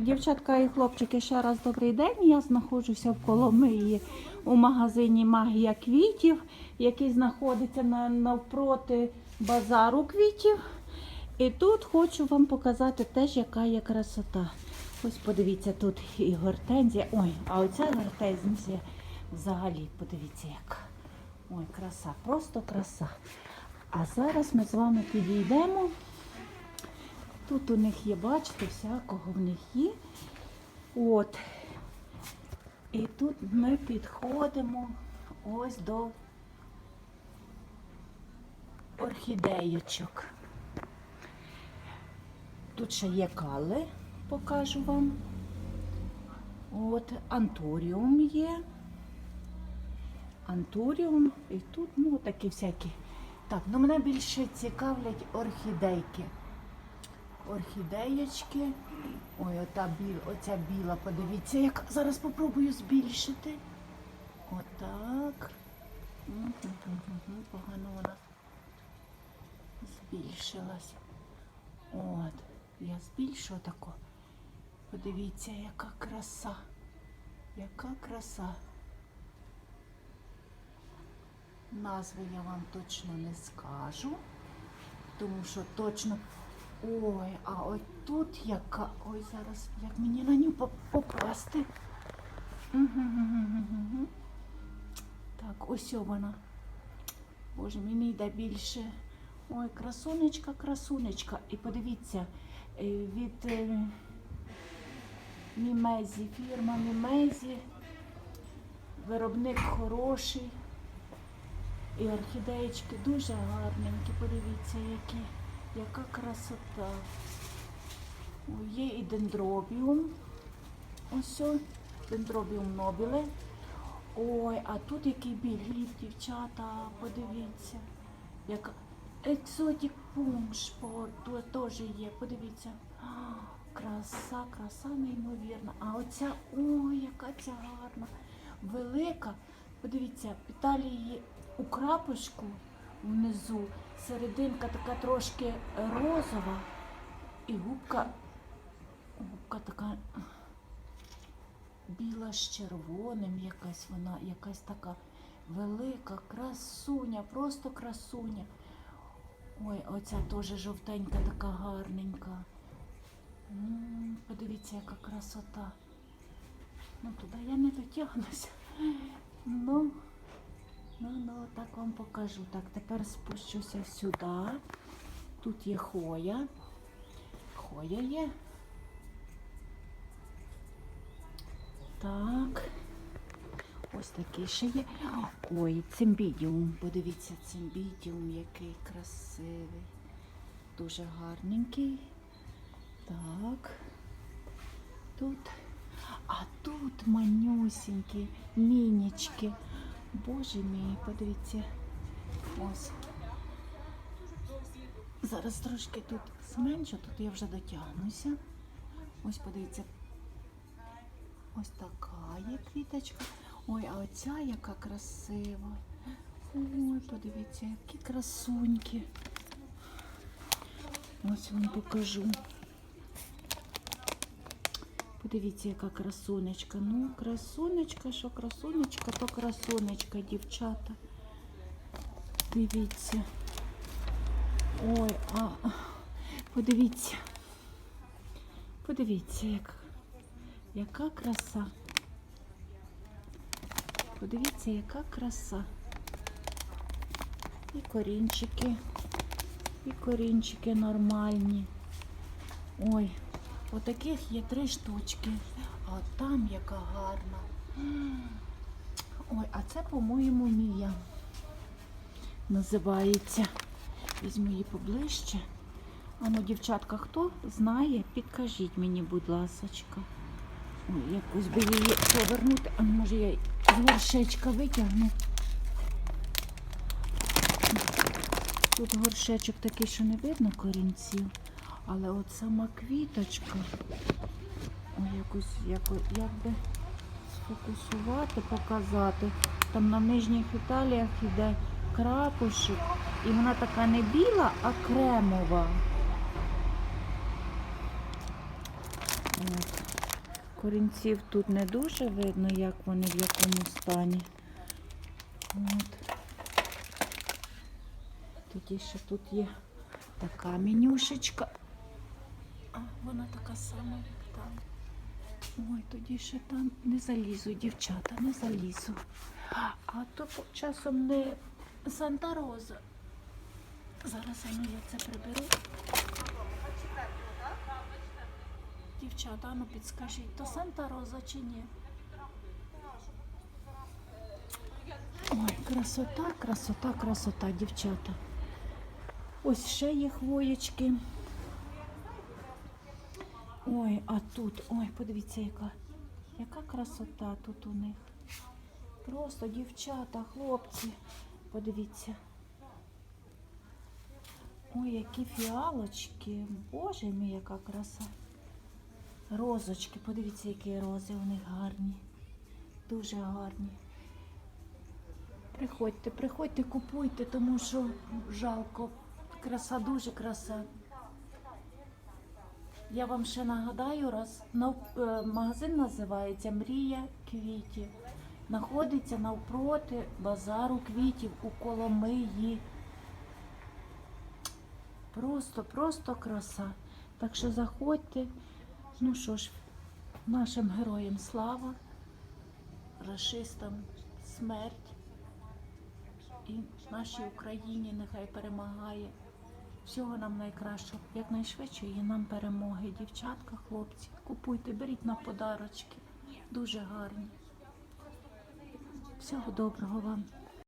дівчатка і хлопчики, ще раз добрий день. Я знаходжуся в Коломиї у магазині Магія квітів, який знаходиться навпроти базару квітів. І тут хочу вам показати теж, яка є красота. Ось подивіться, тут і гортензія. Ой, а оця гортензія взагалі, подивіться, яка. Ой, краса, просто краса. А зараз ми з вами підійдемо. Тут у них є, бачите, всякого в них є. От. І тут ми підходимо ось до орхідеєчок. Тут ще є кали, покажу вам. От, антуріум є. Антуріум. І тут, ну, такі всякі. Так, ну мене більше цікавлять орхідейки. Орхідеєчки. Ой, ота біл, оця біла, подивіться, як зараз попробую збільшити. Отак. Погано вона збільшилась. От, я збільшу тако. Подивіться, яка краса. Яка краса. Назви я вам точно не скажу, тому що точно. Ой, а ось тут яка. Ой, зараз як мені на нього попасти. Так, ось вона. Боже, мені йде більше. Ой, красунечка, красунечка. І подивіться, е, від е, Мімезі, фірма Мімезі. Виробник хороший. І орхідеєчки дуже гарненькі, подивіться, які, яка красота. Є і дендробіум. Ось дендробіум нобіле. Ой, а тут який білів, дівчата, подивіться. Яка екзотік пунш теж є, подивіться. Краса, краса неймовірна. А оця, ой, яка ця гарна, велика. Подивіться, питалі її у крапочку внизу, серединка така трошки розова, і губка, губка така біла з червоним, якась вона, якась така велика, красуня, просто красуня. Ой, оця теж жовтенька, така гарненька. Подивіться, яка красота. Ну, туди я не дотягнуся. Ну, ну, ну, так вам покажу. Так, тепер спущуся сюди. Тут є хоя. Хоя є. Так. Ось такий ще є. Ой, цимбідіум. Подивіться, цимбідіум, який красивий. Дуже гарненький. Так. Тут. А тут манюсінькі, мінічки. Боже мій, подивіться. Ось. Зараз трошки тут зменшу, тут я вже дотягнуся. Ось подивіться. Ось така є квіточка. Ой, а оця яка красива. Ой, подивіться, які красуньки. Ось вам покажу. Подивіться, яка красунечка. Ну, красунечка, що красунечка, то красунечка, дівчата. Дивіться. Ой, а подивіться. Подивіться, як, яка краса. Подивіться, яка краса. І корінчики, і корінчики нормальні. Ой, отаких є три штучки. А там яка гарна. Ой, а це, по-моєму, Мія називається. Візьму її поближче. А ну, дівчатка, хто знає, підкажіть мені, будь ласочка. Ой, якось би її повернути. А може я з горшечка витягну. Тут горшечок такий, що не видно корінців. Але от сама квіточка. Ой, якось, якось як би сфокусувати, показати. Там на нижніх італіях іде крапушик. І вона така не біла, а кремова. От. Корінців тут не дуже видно, як вони в якому стані. От. Тоді ще тут є така менюшечка. Вона така сама, як там. Ой, тоді ще там не залізу, дівчата, не залізу. А то часом не Санта Роза. Зараз а ну, я це приберу. Дівчата, ну підскажіть, то Санта Роза чи ні? Ой, красота, красота, красота, дівчата. Ось ще є хвоєчки. Ой, а тут, ой, подивіться, яка, яка красота тут у них. Просто дівчата, хлопці, подивіться. Ой, які фіалочки. Боже мій, яка краса. Розочки, подивіться, які рози у них гарні. Дуже гарні. Приходьте, приходьте, купуйте, тому що жалко. Краса, дуже краса. Я вам ще нагадаю раз, е, магазин називається Мрія квітів. Знаходиться навпроти базару квітів у Коломиї. Просто, просто краса. Так що заходьте. Ну що ж, нашим героям слава, рашистам смерть. І нашій Україні нехай перемагає. Всього нам найкращого, якнайшвидшої нам перемоги. Дівчатка, хлопці, купуйте, беріть на подарочки. Дуже гарні. Всього доброго вам.